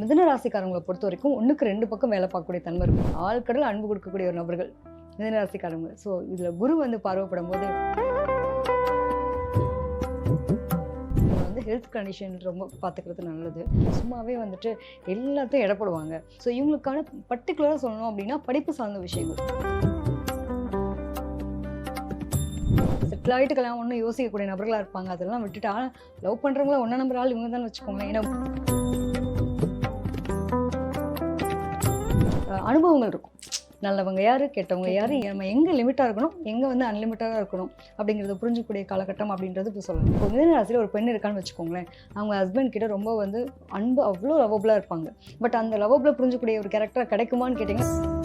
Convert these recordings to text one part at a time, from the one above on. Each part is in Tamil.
மிதன ராசிக்காரங்களை பொறுத்த வரைக்கும் ஒன்றுக்கு ரெண்டு பக்கம் வேலை பார்க்கக்கூடிய தன்மை இருக்கும். ஆழ்கடல் அன்பு கொடுக்கக்கூடிய ஒரு நபர்கள் மிதன ராசிக்காரங்க. ஸோ இதில் குரு வந்து பார்வைப்படும் போது வந்து ஹெல்த் கண்டிஷன் ரொம்ப பார்த்துக்கிறது நல்லது. சும்மாவே வந்துட்டு எல்லாத்தையும் இடப்படுவாங்க ஸோ இவங்களுக்கான பர்டிகுலராக சொல்லணும் அப்படின்னா படிப்பு சார்ந்த விஷயங்கள். செட்டில் ஆகிட்டு கல்யாணம் ஒன்றும் யோசிக்கக்கூடிய நபர்களாக இருப்பாங்க. அதெல்லாம் விட்டுட்டு ஆனால் லவ் பண்ணுறவங்கள ஒன்றா நம்பர் ஆள் இவங்க தான் வச்சுக்கோங்களேன். ஏன்னா அனுபவங்கள் இருக்கும். நல்லவங்க யாரு கெட்டவங்க யாரு நம்ம எங்க லிமிட்டா இருக்கணும் எங்க வந்து அன்லிமிட்டடா இருக்கணும் அப்படிங்கறத புரிஞ்சக்கூடிய காலகட்டம் அப்படின்றது இப்போ சொல்லலாம். இப்போ மிதன ராசியில ஒரு பெண் இருக்கான்னு வச்சுக்கோங்களேன் அவங்க ஹஸ்பண்ட் கிட்ட ரொம்ப வந்து அன்பு அவ்வளோ லவபிளா இருப்பாங்க. பட் அந்த லவபிளா புரிஞ்சக்கூடிய ஒரு கேரக்டர் கிடைக்குமான்னு கேட்டீங்கன்னா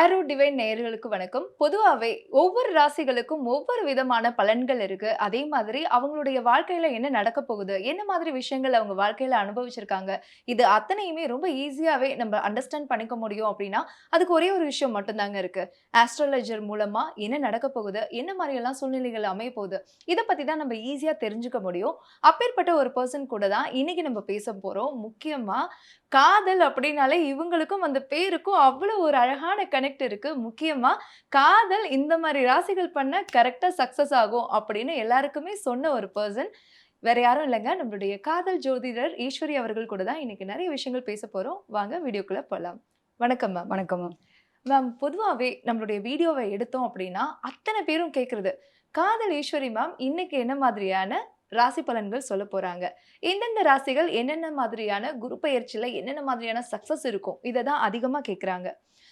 ஆரோ டிவைன் நேயர்களுக்கு வணக்கம். பொதுவாகவே ஒவ்வொரு ராசிகளுக்கும் ஒவ்வொரு விதமான பலன்கள் இருக்கு. அதே மாதிரி அவங்களுடைய வாழ்க்கையில என்ன நடக்க போகுது? என்ன மாதிரி விஷயங்கள் அவங்க வாழ்க்கையில அனுபவிச்சிருக்காங்க? இது அத்தனையுமே ரொம்ப ஈஸியாவே நம்ம அண்டர்ஸ்டாண்ட் பண்ணிக்க முடியும் அப்படின்னா அதுக்கு ஒரே ஒரு விஷயம் மட்டும்தாங்க இருக்கு. ஆஸ்ட்ராலஜர் மூலமா என்ன நடக்க போகுது? என்ன மாதிரி எல்லாம் சூழ்நிலைகள் அமைய போகுது? இதை பத்தி தான் நம்ம ஈஸியா தெரிஞ்சுக்க முடியும். அப்பேற்பட்ட ஒரு பர்சன் கூட தான் இன்னைக்கு நம்ம பேச போறோம். முக்கியமா காதல் அப்படின்னாலே இவங்களுக்கும் அந்த பேருக்கும் அவ்வளோ ஒரு அழகான கனெக்ட் இருக்கு. முக்கியமா காதல் இந்த மாதிரி ராசிகள் பண்ண கரெக்டா சக்சஸ் ஆகும் அப்படின்னு எல்லாருக்குமே சொன்ன ஒரு பர்சன் வேற யாரும் இல்லைங்க. நம்மளுடைய காதல் ஜோதிடர் ஈஸ்வரி அவர்கள் கூட தான் இன்னைக்கு நிறைய விஷயங்கள் பேச போறோம். வாங்க வீடியோக்குள்ள போகலாம் வணக்கம் மேம் வணக்கம் மேம் மேம் பொதுவாகவே நம்மளுடைய வீடியோவை எடுத்தோம் அப்படின்னா அத்தனை பேரும் கேட்குறது காதல் ஈஸ்வரி மேம் இன்னைக்கு என்ன மாதிரியான ராசி பலன்கள் சொல்ல போறாங்க. எந்தெந்த ராசிகள் என்னென்ன மாதிரியான குரு பயிற்சியில் என்னென்ன மாதிரியான சக்சஸ் இருக்கும்? இதை தான் அதிகமாக கேட்குறாங்க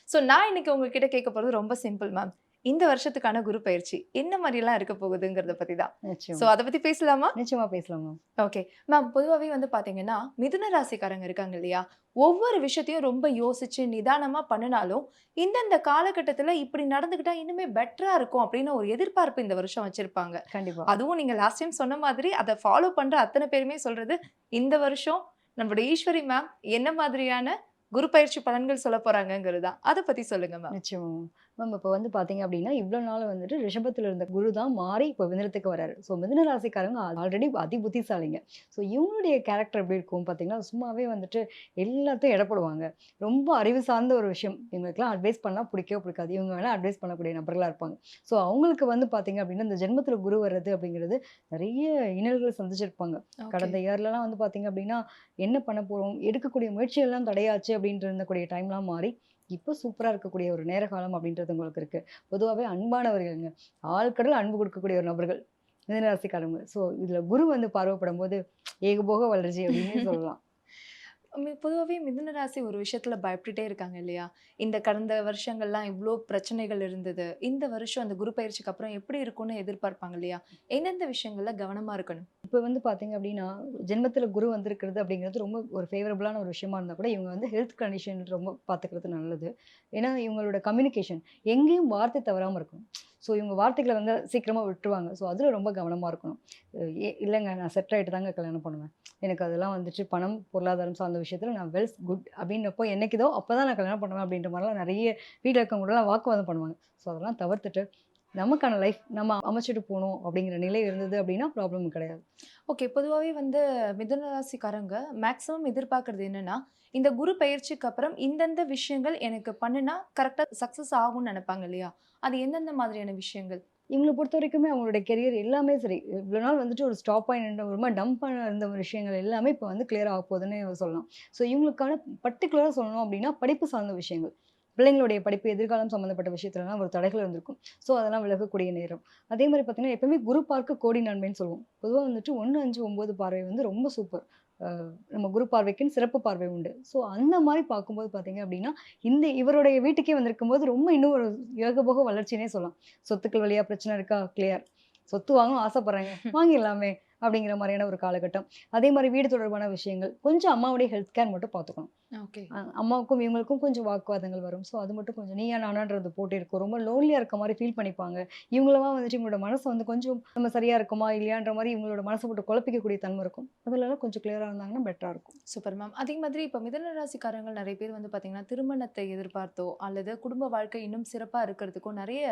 ஸோ நான் இன்னைக்கு உங்ககிட்ட கேட்க போகிறது ரொம்ப சிம்பிள் மேம் இந்த வருஷத்துக்கான குரு பயிற்சி என்ன மாதிரிலாம் இருக்க போகுதுங்கிறத பத்தி தான் ஸோ அதை பத்தி பேசலாமா? நிச்சயமா பேசலாம்? ஓகே மேம் பொதுவாகவே வந்து பாத்தீங்கன்னா மிதுன ராசிக்காரங்க இருக்காங்க இல்லையா? ஒவ்வொரு விஷயத்தையும் ரொம்ப யோசிச்சு நிதானமா பண்ணினாலும் இந்தந்த காலகட்டத்துல இப்படி நடந்துக்கிட்டா இன்னுமே பெட்டரா இருக்கும் அப்படின்னு ஒரு எதிர்பார்ப்பு இந்த வருஷம் வச்சிருப்பாங்க. கண்டிப்பா. அதுவும் நீங்க லாஸ்ட் டைம் சொன்ன மாதிரி அதை ஃபாலோ பண்ற அத்தனை பேருமே சொல்றது இந்த வருஷம் நம்மளோட ஈஸ்வரி மேம் என்ன மாதிரியான குரு பயிற்சி பலன்கள் சொல்ல போறாங்கங்கிறது தான். அதை பத்தி சொல்லுங்க மேம் நிச்சயமா. மேம் இப்போ வந்து பார்த்தீங்க அப்படின்னா இவ்வளோ நாள் வந்துட்டு ரிஷபத்தில் இருந்த குரு தான் மாறி இப்போ மிதனத்துக்கு வராரு. ஸோ மிதன ராசிக்காரங்க ஆல்ரெடி அதி புத்திசாலிங்க. ஸோ இவங்களுடைய கேரக்டர் எப்படி இருக்கும் பார்த்தீங்கன்னா சும்மாவே வந்துட்டு எல்லாத்தையும் இடப்படுவாங்க ரொம்ப அறிவு சார்ந்த ஒரு விஷயம். இவங்களுக்குலாம் அட்வைஸ் பண்ணால் பிடிக்கவே பிடிக்காது. இவங்க வேணால் அட்வைஸ் பண்ணக்கூடிய நபர்களாக இருப்பாங்க. ஸோ அவங்களுக்கு வந்து பார்த்தீங்க அப்படின்னா இந்த ஜென்மத்தில் குரு வர்றது அப்படிங்கிறது நிறைய இன்னல்கள் சந்திச்சிருப்பாங்க. கடந்த இயர்லலாம் வந்து பார்த்தீங்க அப்படின்னா என்ன பண்ண போகிறோம் எடுக்கக்கூடிய முயற்சிகள்லாம் தடையாச்சு அப்படின்ட்டு இருந்தக்கூடிய டைம்லாம் மாறி இப்போ சூப்பராக இருக்கக்கூடிய ஒரு நேர காலம் அப்படின்றது உங்களுக்கு இருக்குது பொதுவாகவே அன்பானவர்கள்ங்க. ஆழ்கடல் அன்பு கொடுக்கக்கூடிய ஒரு நபர்கள். மிதனராசிக்காரங்க ஸோ இதில் குரு வந்து பார்வைப்படும் போது ஏகபோக வளர்ச்சி அப்படின்னு சொல்லலாம் பொதுவாகவே மிதுன ராசி ஒரு விஷயத்துல பயப்பட்டுட்டே இருக்காங்க இல்லையா? இந்த கடந்த வருஷங்கள்லாம் இவ்வளோ பிரச்சனைகள் இருந்தது. இந்த வருஷம் அந்த குரு பயிற்சிக்கு அப்புறம் எப்படி இருக்கும்னு எதிர்பார்ப்பாங்க இல்லையா? எந்தெந்த விஷயங்கள்ல கவனமா இருக்கணும்? இப்போ வந்து பார்த்தீங்க அப்படின்னா ஜென்மத்தில் குரு வந்திருக்கிறது அப்படிங்கிறது ரொம்ப ஒரு ஃபேவரபுளான ஒரு விஷயமா இருந்தால் கூட இவங்க வந்து ஹெல்த் கண்டிஷன் ரொம்ப பார்த்துக்கிறது நல்லது. ஏன்னா இவங்களோட கம்யூனிகேஷன் எங்கேயும் வார்த்தை தவறாமல் இருக்கும். ஸோ இவங்க வார்த்தைகளை வந்து சீக்கிரமாக விட்டுருவாங்க. ஸோ அதில் ரொம்ப கவனமாக இருக்கணும். ஏ இல்லைங்க நான் செட் ஆகிட்டு தாங்க கல்யாணம் பண்ணுவேன். எனக்கு அதெல்லாம் வந்துட்டு பணம் பொருளாதாரம் சார்ந்த விஷயத்தில் நான் வெல்ஸ் குட் அப்படின்றப்போ என்னைக்குதோ அப்போ தான் நான் கல்யாணம் பண்ணுவேன் அப்படின்ற மாதிரிலாம் நிறைய வீட்டில் இருக்கவங்களெலாம் வாக்குவாதம் பண்ணுவாங்க. ஸோ அதெல்லாம் தவிர்த்துட்டு நமக்கான லைஃப் நம்ம அமைச்சிட்டு போகணும் அப்படிங்கிற நிலை இருந்தது அப்படின்னா ப்ராப்ளம் கிடையாது. ஓகே பொதுவாகவே வந்து மிதுன ராசிக்காரங்க மேக்ஸிமம் எதிர்பார்க்கறது என்னன்னா இந்த குரு பயிற்சிக்கு அப்புறம் இந்தந்த விஷயங்கள் எனக்கு பண்ணுனா கரெக்டா சக்சஸ் ஆகும்னு நினைப்பாங்க இல்லையா? அது எந்தெந்த மாதிரியான விஷயங்கள்? இவங்களை பொறுத்த வரைக்குமே அவங்களுடைய கெரியர் எல்லாமே சரி. இவ்வளோ நாள் வந்துட்டு ஒரு ஸ்டாப் பாயிண்ட் ஒரு டம்ப் பண்ண இருந்த ஒரு விஷயங்கள் எல்லாமே இப்போ வந்து கிளியர் ஆக போகுதுன்னு சொல்லலாம். ஸோ இவங்களுக்கான பர்டிகுலராக சொல்லணும் அப்படின்னா படிப்பு சார்ந்த விஷயங்கள். பிள்ளைங்களுடைய படிப்பு எதிர்காலம் சம்மந்தப்பட்ட விஷயத்துலலாம் ஒரு தடைகள் இருந்திருக்கும். ஸோ அதெல்லாம் விலகக்கூடிய நேரம். அதே மாதிரி பார்த்தீங்கன்னா எப்பவுமே குரு பார்க்க கோடி நன்மைன்னு சொல்லுவோம். பொதுவாக வந்துட்டு ஒன்று அஞ்சு ஒம்பது பார்வை வந்து ரொம்ப சூப்பர் நம்ம குரு பார்வைக்குன்னு சிறப்பு பார்வை உண்டு. ஸோ அந்த மாதிரி பார்க்கும்போது பார்த்தீங்க அப்படின்னா இந்த இவருடைய வீட்டுக்கே வந்திருக்கும் போது ரொம்ப இன்னும் ஒரு ஏகபோக வளர்ச்சினே சொல்லலாம். சொத்துக்கள் வழியா பிரச்சனை இருக்கா? கிளியர் சொத்து வாங்க ஆசைப்படுறாங்க. வாங்கிடலாமே அப்படிங்கிற மாதிரியான ஒரு காலகட்டம். அதே மாதிரி வீடு தொடர்பான விஷயங்கள். கொஞ்சம் அம்மாவுடைய ஹெல்த் கேர் மட்டும் பார்த்துக்கணும் அம்மாவுக்கும் இவங்களுக்கும் கொஞ்சம் வாக்குவாதங்கள் வரும். ஸோ அது மட்டும் கொஞ்சம் நீயா நானான்றது போட்டு இருக்கும் ரொம்ப லோன்லியாக இருக்க மாதிரி ஃபீல் பண்ணிப்பாங்க. இவங்களவா வந்துட்டு இவங்களோட மனசை வந்து கொஞ்சம் நம்ம சரியாக இருக்குமா இல்லையான்ற மாதிரி இவங்களோட மனசை போட்டு குழப்பிக்கக்கூடிய தன்மை இருக்கும். அதுலலாம் கொஞ்சம் கிளியராக இருந்தாங்கன்னா பெட்டராக இருக்கும். சூப்பர் மேம் அதே மாதிரி இப்போ மிதன ராசிக்காரங்கள் நிறைய பேர் வந்து பார்த்தீங்கன்னா திருமணத்தை எதிர்பார்த்தோ அல்லது குடும்ப வாழ்க்கை இன்னும் சிறப்பாக இருக்கிறதுக்கோ நிறைய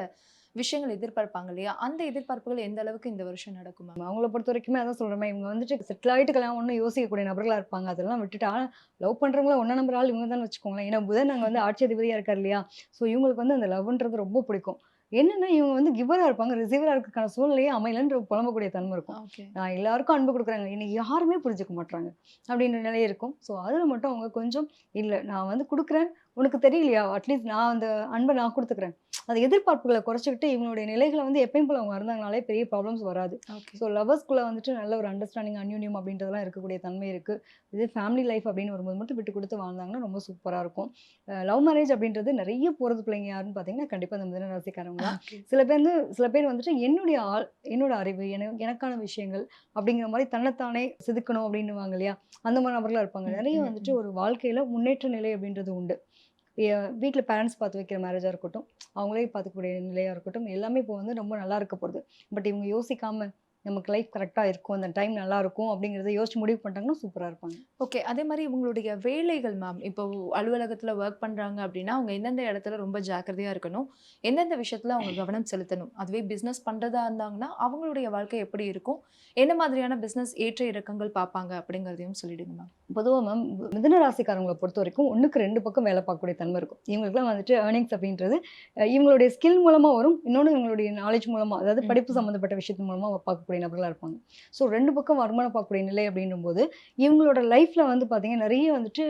விஷயங்கள் எதிர்பார்ப்பாங்க இல்லையா? அந்த எதிர்பார்ப்புகள் எந்த அளவுக்கு இந்த வருஷம் நடக்கும் மேம் அவங்கள பொறுத்த வரைக்குமே அதான் சொல்கிறேன் இவங்க வந்துட்டு செட்டில் ஆகிட்டு கல்யாணம் ஒன்றும் யோசிக்கக்கூடிய நபர்களாக இருப்பாங்க. அதெல்லாம் விட்டுட்டு லவ் பண்ணுறவங்கள ஒன்றா நம்பர் ஆள் இவங்க தான் வச்சுக்கோங்களேன். ஏன்னா புதன் அங்கே வந்து ஆட்சி அதிபதியாக இருக்கார் இல்லையா? ஸோ இவங்களுக்கு வந்து அந்த லவ்ன்றது ரொம்ப பிடிக்கும். என்னன்னா இவங்க வந்து கிவராக இருப்பாங்க. ரிசீவராக இருக்கிறதுக்கான சூழ்நிலையே அமையலன்ற புலம்பக்கூடிய தன்மை இருக்கும். நான் எல்லாருக்கும் அன்பு கொடுக்குறாங்க. இன்னைக்கு யாருமே புரிஞ்சுக்க மாட்றாங்க. அப்படின்ற நிலை இருக்கும். ஸோ அதில் மட்டும் அவங்க கொஞ்சம் இல்லை நான் வந்து கொடுக்குறேன். உனக்கு தெரியலையா? அட்லீஸ்ட் நான் அந்த அன்பை நான் கொடுத்துக்கிறேன். அந்த எதிர்பார்ப்புகளை குறைச்சிக்கிட்டு இவங்களுடைய நிலைகளை வந்து எப்பயும் போல அவங்க இருந்தாங்கனாலே பெரிய ப்ராப்ளம்ஸ் வராது. ஸோ லவர்ஸ்குள்ளே வந்துட்டு நல்ல ஒரு அண்டர்ஸ்டாண்டிங் அன்யூனியம் அப்படின்றதெல்லாம் இருக்கக்கூடிய தன்மை இருக்குது இது ஃபேமிலி லைஃப் அப்படின்னு வரும்போது மட்டும் விட்டு கொடுத்து வாழ்ந்தாங்கன்னா ரொம்ப சூப்பராக இருக்கும். லவ் மேரேஜ் அப்படின்றது நிறைய போகிறது பிள்ளைங்க யாருன்னு பார்த்தீங்கன்னா கண்டிப்பாக இந்த மிதன ராசிக்காரங்க தான். சில பேர் வந்து சில பேர் வந்துட்டு என்னுடைய ஆள் என்னோட அறிவு எனக்கு எனக்கான விஷயங்கள் அப்படிங்கிற மாதிரி தன்னைத்தானே செதுக்கணும் அப்படின்னுவாங்க இல்லையா? அந்த மாதிரி நபர்களாக இருப்பாங்க. ம், நிறைய வந்துட்டு ஒரு வாழ்க்கையில் முன்னேற்ற நிலை அப்படின்றது உண்டு. வீட்டில் பேரண்ட்ஸ் பார்த்து வைக்கிற மேரேஜாக இருக்கட்டும் அவங்களே பார்த்துக்கக்கூடிய நிலையாக இருக்கட்டும் எல்லாமே இப்போ வந்து ரொம்ப நல்லா இருக்க போகுது. பட் இவங்க யோசிக்காமல் நமக்கு லைஃப் கரெக்டாக இருக்கும் அந்த டைம் நல்லா இருக்கும் அப்படிங்கிறத யோசிச்சு முடிவு பண்ணிட்டாங்கன்னா சூப்பராக இருப்பாங்க. ஓகே அதே மாதிரி இவங்களுடைய வேலைகள் மேம் இப்போ அலுவலகத்தில் ஒர்க் பண்ணுறாங்க அப்படின்னா அவங்க எந்தெந்த இடத்துல ரொம்ப ஜாக்கிரதையாக இருக்கணும் எந்தெந்த விஷயத்தில் அவங்க கவனம் செலுத்தணும் அதுவே பிஸ்னஸ் பண்ணுறதா இருந்தாங்கன்னா அவங்களுடைய வாழ்க்கை எப்படி இருக்கும் என்ன மாதிரியான பிஸ்னஸ் ஏற்ற இறக்கங்கள் பார்ப்பாங்க அப்படிங்கிறதையும் சொல்லிடுங்க மேம் பொதுவாக மேம் மிதுன ராசிக்காரங்களை பொறுத்த வரைக்கும் ஒன்றுக்கு ரெண்டு பக்கம் வேலை பார்க்கக்கூடிய தன்மை இருக்கும். இவங்களுக்குலாம் வந்துட்டு ஏர்னிங்ஸ் அப்படின்றது இவங்களுடைய ஸ்கில் மூலமாக வரும் இன்னொன்று இவங்களுடைய நாலேஜ் மூலமாக அதாவது படிப்பு. சம்மந்தப்பட்ட விஷயத்து மூலமாக பார்க்கக்கூடிய நபர்களாக இருப்பாங்க. ஸோ ரெண்டு பக்கம் வருமானம் பார்க்கக்கூடிய நிலை அப்படின்னும் போது இவங்களோட லைஃப்பில் வந்து பார்த்திங்கன்னா நிறைய வந்துட்டு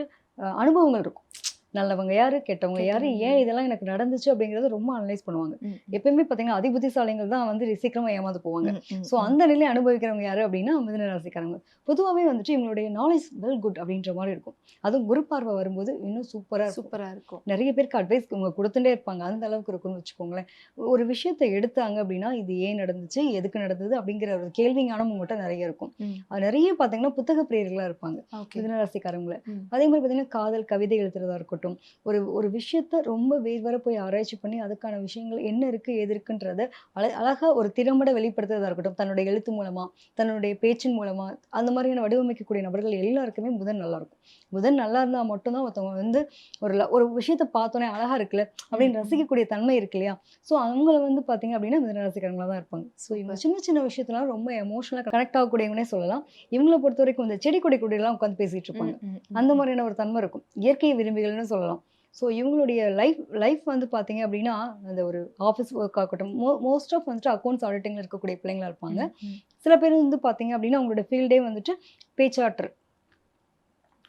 அனுபவங்கள் இருக்கும். நல்லவங்க யாரு? கெட்டவங்க யாரு. ஏன் இதெல்லாம் எனக்கு நடந்துச்சு அப்படிங்கறத ரொம்ப அனலைஸ் பண்ணுவாங்க. எப்பயுமே பார்த்தீங்கன்னா அதிபுத்திசாலிகள் தான் வந்து சீக்கிரமா ஏமாந்து போவாங்க. ஸோ அந்த நிலையை அனுபவிக்கிறவங்க யாரு அப்படின்னா மிதுன ராசிக்காரங்க. பொதுவாகவே வந்துட்டு இவங்களுடைய நாலேஜ் வெல் குட் அப்படின்ற மாதிரி இருக்கும். அதுவும் குரு பார்வை வரும்போது இன்னும் சூப்பராக இருக்கும். சூப்பராக இருக்கும். நிறைய பேருக்கு அட்வைஸ் இவங்க கொடுத்துட்டே இருப்பாங்க. அந்த அளவுக்கு இருக்கும்னு வச்சுக்கோங்களேன். ஒரு விஷயத்தை எடுத்தாங்க அப்படின்னா இது ஏன் நடந்துச்சு? எதுக்கு நடந்தது? அப்படிங்கிற ஒரு கேள்வி ஞானம் உங்கள்கிட்ட நிறைய இருக்கும். அது நிறைய பார்த்தீங்கன்னா புத்தக பிரியர்களாக இருப்பாங்க. மிதுன ராசிக்காரங்களை. அதே மாதிரி பார்த்தீங்கன்னா காதல் கவிதை எழுதுறதா இருக்கட்டும். ஒரு ஒரு விஷயத்த ரொம்ப வேர்வர போய் ஆராய்ச்சி பண்ணி அதுக்கான விஷயங்கள் என்ன இருக்கு எது இருக்குன்றத அழ அழகா ஒரு திறம்பட வெளிப்படுத்துறதா இருக்கட்டும். தன்னுடைய எழுத்து மூலமா தன்னுடைய பேச்சின் மூலமா அந்த மாதிரியான வடிவமைக்கக்கூடிய நபர்கள் எல்லாருக்குமே புதன் நல்லா இருக்கும். புதன் நல்லா இருந்தா மட்டும்தான் ஒருத்தவங்க வந்து ஒரு ஒரு விஷயத்த பார்த்தோன்னே அழகா இருக்குல்ல அப்படின்னு. ரசிக்கக்கூடிய தன்மை இருக்கு இல்லையா? ஸோ அவங்கள வந்து பார்த்தீங்க அப்படின்னா மிதன ராசிக்காரங்களா தான் இருப்பாங்க. ஸோ இவங்க சின்ன சின்ன விஷயத்தெல்லாம் ரொம்ப எமோஷனலாக கனெக்ட் ஆகக்கூடியவனே சொல்லலாம். இவங்களை பொறுத்த வரைக்கும் இந்த செடி கொடி கொடியெல்லாம் உட்காந்து பேசிட்டு இருப்பாங்க. அந்த மாதிரியான ஒரு தன்மை இருக்கும். இயற்கை விரும்பிகள்னு சொல்லலாம். ஸோ இவங்களுடைய லைஃப் லைஃப் வந்து பார்த்தீங்க அப்படின்னா அந்த ஒரு ஆஃபீஸ் ஒர்க் ஆகட்டும் மோ மோஸ்ட் ஆஃப் வந்துட்டு அக்கௌண்ட்ஸ் ஆடிட்டிங்கில் இருக்கக்கூடிய பிள்ளைங்களா இருப்பாங்க. சில பேர் வந்து பார்த்தீங்க அப்படின்னா அவங்களோட ஃபீல்டே வந்துட்டு பேச்சாற்றல்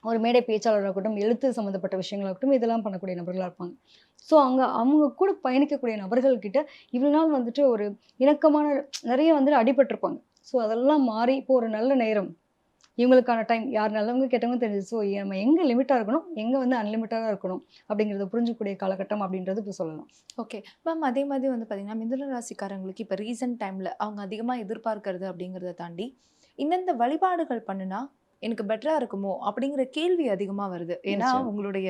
ஒரு மேடை பேச்சாளராக இருக்கட்டும் எழுத்து சம்மந்தப்பட்ட விஷயங்களாகட்டும் இதெல்லாம் பண்ணக்கூடிய நபர்களாக இருப்பாங்க. ஸோ அங்கே அவங்க கூட பயணிக்கக்கூடிய நபர்கள்கிட்ட இவ்வளோ நாள் வந்துட்டு ஒரு இணக்கமான நிறைய வந்துட்டு அடிபட்டிருப்பாங்க. ஸோ அதெல்லாம் மாறி இப்போ ஒரு நல்ல நேரம். இவங்களுக்கான டைம் யார் நல்லவங்க கெட்டவங்க தெரிஞ்சு ஸோ நம்ம எங்கே லிமிட்டாக இருக்கணும்? எங்கே வந்து அன்லிமிட்டடாக இருக்கணும்? அப்படிங்கிறத புரிஞ்சக்கூடிய காலகட்டம் அப்படின்றது இப்போ சொல்லலாம். ஓகே மேம் அதே மாதிரி வந்து பார்த்தீங்கன்னா மிதுன ராசிக்காரங்களுக்கு இப்போ ரீசன்ட் டைமில் அவங்க அதிகமாக எதிர்பார்க்கறது அப்படிங்கிறத தாண்டி இந்தந்த வழிபாடுகள் பண்ணுனா எனக்கு பெட்டராக இருக்குமோ? அப்படிங்கிற கேள்வி அதிகமாக வருது. ஏன்னா. உங்களுடைய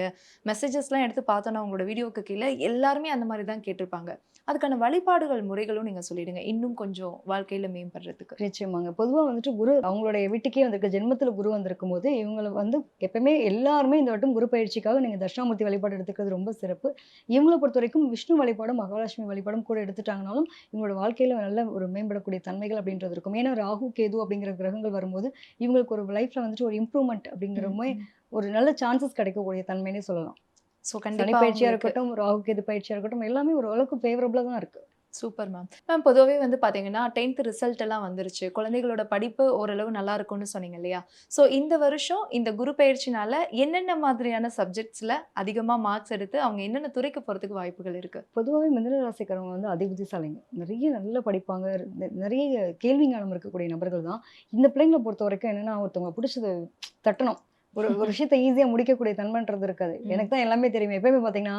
மெசேஜஸ்லாம் எடுத்து பார்த்தோன்னா உங்களோட வீடியோக்கு கீழே எல்லாருமே அந்த மாதிரி தான் கேட்டிருப்பாங்க. அதுக்கான வழிபாடுகள் முறைகளும் நீங்கள் சொல்லிடுங்க. இன்னும் கொஞ்சம் வாழ்க்கையில் மேம்படுறதுக்கு. நிச்சயமாங்க. பொதுவாக வந்துட்டு குரு அவங்களுடைய வீட்டுக்கே வந்திருக்க ஜென்மத்தில் குரு வந்திருக்கும் போது இவங்களை வந்து எப்பயுமே எல்லாருமே இந்த வட்டம் குரு பயிற்சிக்காக நீங்கள் தட்சிணாமூர்த்தி வழிபாடு எடுத்துக்கிறது ரொம்ப சிறப்பு. இவங்களை பொறுத்த வரைக்கும் விஷ்ணு வழிபாடும் மகாலட்சுமி வழிபாடும் கூட எடுத்துட்டாங்கனாலும் இவங்களோட வாழ்க்கையில் நல்ல ஒரு மேம்படக்கூடிய தன்மைகள் அப்படின்றது இருக்கும். ஏன்னா ராகு கேது அப்படிங்கிற கிரகங்கள் வரும்போது இவங்களுக்கு ஒரு லைஃப்பில் வந்துட்டு ஒரு இம்ப்ரூவ்மெண்ட் அப்படிங்கிற மாதிரி ஒரு நல்ல சான்சஸ் கிடைக்கக்கூடிய தன்மைனே சொல்லலாம். ஸோ சனி கண்டிப்பாக பயிற்சியாக இருக்கட்டும் ராகு கேது பயிற்சியாக இருக்கட்டும் எல்லாமே ஒரு அளவுக்கு ஃபேவரபுளாக தான் இருக்கு. சூப்பர் மேம் மேம் பொதுவாகவே வந்து பார்த்தீங்கன்னா டென்த் ரிசல்ட் எல்லாம் வந்துருச்சு. குழந்தைகளோட படிப்பு ஓரளவு நல்லா இருக்கும்னு சொன்னீங்க இல்லையா? ஸோ இந்த வருஷம் இந்த குரு பயிற்சினால என்னென்ன மாதிரியான சப்ஜெக்ட்ஸில் அதிகமாக மார்க்ஸ் எடுத்து அவங்க என்னென்ன துறைக்கு போகிறதுக்கு வாய்ப்புகள் இருக்கு? பொதுவாகவே மிதன ராசிக்காரங்க வந்து அதிபுத்திசாலிங்க நிறைய நல்லா படிப்பாங்க. நிறைய கேள்வி ஞானம் இருக்கக்கூடிய நபர்கள் தான். இந்த பிள்ளைங்களை பொறுத்த வரைக்கும் என்னன்னா ஒருத்தவங்க பிடிச்சது தட்டணும். ஒரு ஒரு விஷயத்த ஈஸியாக முடிக்கக்கூடிய தன்மைன்றது இருக்காது. எனக்கு தான் எல்லாமே தெரியும். எப்பயுமே பார்த்தீங்கன்னா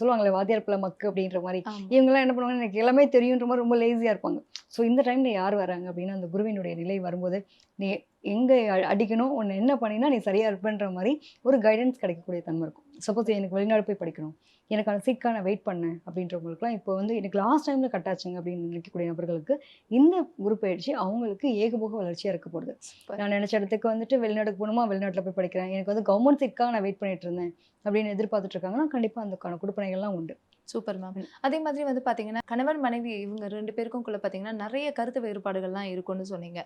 சொல்லுவாங்களே வாத்தியார் பிள்ளை மக்கு அப்படின்ற மாதிரி. இவங்கெல்லாம் என்ன பண்ணுவாங்க எனக்கு எல்லாமே தெரியுன்ற மாதிரி ரொம்ப லேசியாக இருப்பாங்க. ஸோ இந்த டைமில் யார் வராங்க? அப்படின்னா அந்த குருவினுடைய நிலை வரும்போது நீ எங்கே அடிக்கணும்? உன்னை என்ன பண்ணினா நீ சரியாக இருப்பேன்ற மாதிரி ஒரு கைடன்ஸ் கிடைக்கக்கூடிய தன்மை இருக்கும். சப்போஸ் எனக்கு வெளிநாடு போய் படிக்கணும். எனக்கான சீட்காக நான் வெயிட் பண்ணேன் அப்படின்றவங்களுக்குலாம் இப்போ வந்து எனக்கு லாஸ்ட் டைமில் கட்டாச்சுங்க அப்படின்னு நினைக்கக்கூடிய நபர்களுக்கு இந்த குரு பயிற்சி அவங்களுக்கு ஏகபோக வளர்ச்சியாக இருக்க போகுது. நான் நினச்ச இடத்துக்கு வந்துட்டு வெளிநாட்டுக்கு போகணுமா? வெளிநாட்டில் போய் படிக்கிறேன். எனக்கு வந்து கவர்மெண்ட் சீட்காக நான் வெயிட் பண்ணிட்டு இருந்தேன் அப்படின்னு எதிர்பார்த்துட்டு இருக்காங்கன்னா கண்டிப்பாக அதுக்கான கொடுப்பனைகள்லாம் உண்டு. Super ma'am. அதே மாதிரி வந்து பாத்தீங்கன்னா கணவன் மனைவி இவங்க ரெண்டு பேருக்கும்குள்ள பாத்தீங்கன்னா நிறைய கருத்து வேறுபாடுகள்லாம் இருக்கும்னு சொன்னீங்க.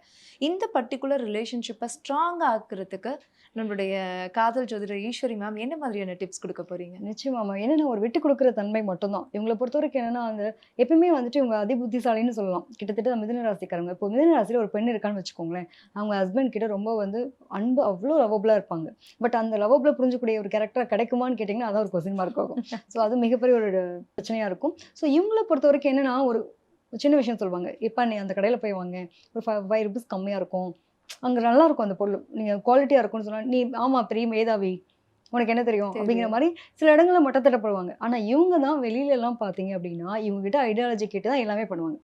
இந்த பர்டிகுலர் ரிலேஷன்ஷிப்பை ஸ்ட்ராங் ஆக்குறதுக்கு நம்மளுடைய காதல் ஜோதிடர் ஈஸ்வரி மேம் என்ன மாதிரியான டிப்ஸ் கொடுக்க போறீங்க? நிச்சயமாமா என்னன்னா ஒரு விட்டு கொடுக்குற தன்மை மட்டும்தான். இவங்களை பொறுத்த வரைக்கும் என்னன்னா அந்த எப்பயுமே வந்துட்டு இவங்க அதி புத்திசாலின்னு சொல்லலாம். கிட்டத்தட்ட மிதுன ராசிக்காரங்க. இப்போ மிதுன ராசியில் ஒரு பெண் இருக்கான்னு வச்சுக்கோங்களேன். அவங்க ஹஸ்பண்ட் கிட்ட ரொம்ப வந்து அன்பு அவ்வளோ லவபுளாக இருப்பாங்க. பட் அந்த லவபுளாக புரிஞ்சக்கூடிய ஒரு கேரக்டர் கிடைக்குமான்னு கேட்டிங்கன்னா அதான் ஒரு கொஸ்டின் மார்க் ஆகும். ஸோ அது மிகப்பெரிய ஒரு பிரச்சனையாக இருக்கும். ஸோ இவங்களை பொறுத்த வரைக்கும் என்னன்னா ஒரு சின்ன விஷயம் சொல்லுவாங்க. இப்போ நீ அந்த கடையில் போய் வாங்க. ஒரு ஃபைவ் ஃபைவ் ருபீஸ் கம்மியாக இருக்கும். அங்கே நல்லா இருக்கும் அந்த பொருள். நீங்கள் குவாலிட்டியாக இருக்கும்னு சொன்னால் நீ ஆமாம் பெரிய மேதாவி. உனக்கு என்ன தெரியும். அப்படிங்கிற மாதிரி சில இடங்களில் மட்டத்தட்டப்படுவாங்க ஆனால் இவங்க தான் வெளியில எல்லாம் பார்த்தீங்க அப்படின்னா இவங்க கிட்ட ஐடியாலஜி கேட்டு தான் எல்லாமே பண்ணுவாங்க.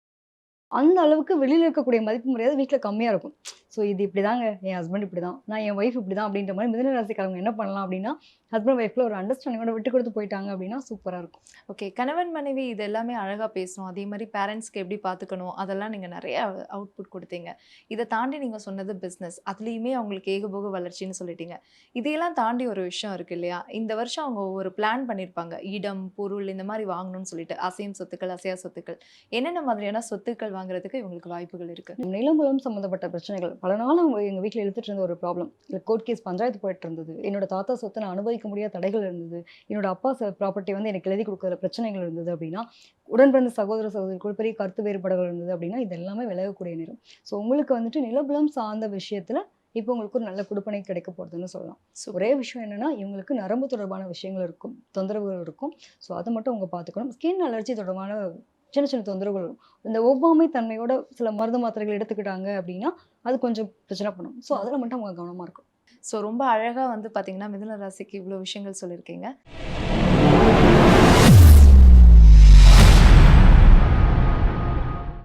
அந்த அளவுக்கு வெளியில் இருக்கக்கூடிய மதிப்பு மரியாதை வீட்டில் கம்மியாக இருக்கும். ஸோ இது இப்படி தாங்க என் ஹஸ்பண்ட் இப்படி தான் நான் என் ஒய்ஃப் இப்படி தான் அப்படின்ற மாதிரி மிதன ராசிக்காரங்க என்ன பண்ணலாம் அப்படின்னா ஹஸ்பண்ட் ஒய்ஃபில் ஒரு அண்டர்ஸ்டாண்டிங்கோட விட்டு கொடுத்து போயிட்டாங்க அப்படின்னா சூப்பராக இருக்கும். ஓகே கணவன் மனைவி இது எல்லாமே அழகா பேசணும் அதே மாதிரி பேரண்ட்ஸ்க்கு எப்படி பார்த்துக்கணும் அதெல்லாம் நீங்க நிறைய அவுட்புட் கொடுத்தீங்க. இதை தாண்டி நீங்க சொன்னது பிஸ்னஸ் அதுலேயுமே அவங்களுக்கு ஏகபோக வளர்ச்சின்னு சொல்லிட்டீங்க. இதையெல்லாம் தாண்டி ஒரு விஷயம் இருக்கு இல்லையா? இந்த வருஷம் அவங்க ஒரு பிளான் பண்ணியிருப்பாங்க இடம் பொருள் இந்த மாதிரி வாங்கணும்னு சொல்லிட்டு அசையும் சொத்துக்கள் அசையா சொத்துக்கள். என்னென்ன மாதிரியான சொத்துக்கள் வாங்குறதுக்கு இவங்களுக்கு வாய்ப்புகள் இருக்கு? நிலம்பலம் சம்மந்தப்பட்ட பிரச்சனைகள். பல நாள் அவங்க எங்கள் வீட்டில் எடுத்துகிட்டு இருந்த ஒரு ப்ராப்ளம் இல்லை கோர்ட் கேஸ் பஞ்சாயத்து போயிட்டு இருந்தது. என்னோட தாத்தா சொத்தை நான் அனுபவிக்க முடியாத தடைகள் இருந்தது. என்னோட அப்பா ப்ராப்பர்ட்டி வந்து எனக்கு எழுதி கொடுக்குற பிரச்சனைகள் இருந்தது அப்படின்னா உடன் பிறந்த சகோதர சகோதரிக்குள் பெரிய கருத்து வேறுபாடுகள் இருந்தது அப்படின்னா இது எல்லாமே விலகக்கூடிய நேரம். ஸோ உங்களுக்கு வந்துட்டு நிலபலம் சார்ந்த விஷயத்தில் இப்போ உங்களுக்கு ஒரு நல்ல கொடுப்பனை கிடைக்க போகிறதுன்னு சொல்லலாம். Super. ஒரே விஷயம் என்னன்னா இவங்களுக்கு நரம்பு தொடர்பான விஷயங்கள் இருக்கும் தொந்தரவுகள் இருக்கும். ஸோ அதை மட்டும் அவங்க பார்த்துக்கணும். ஸ்கின் அலர்ஜி தொடர்பான சின்ன சின்ன தொந்தரவுகள் வரும். இந்த ஒவ்வாமை தன்மையோட சில மருந்து மாத்திரைகள் எடுத்துக்கிட்டாங்க அப்படின்னா அது கொஞ்சம் பிரச்சனை பண்ணும். ஸோ அதில் மட்டும் அவங்க கவனமாக இருக்கும் ஸோ ரொம்ப அழகா வந்து பாத்தீங்கன்னா மிதுன ராசிக்கு இவ்வளோ விஷயங்கள் சொல்லியிருக்கீங்க.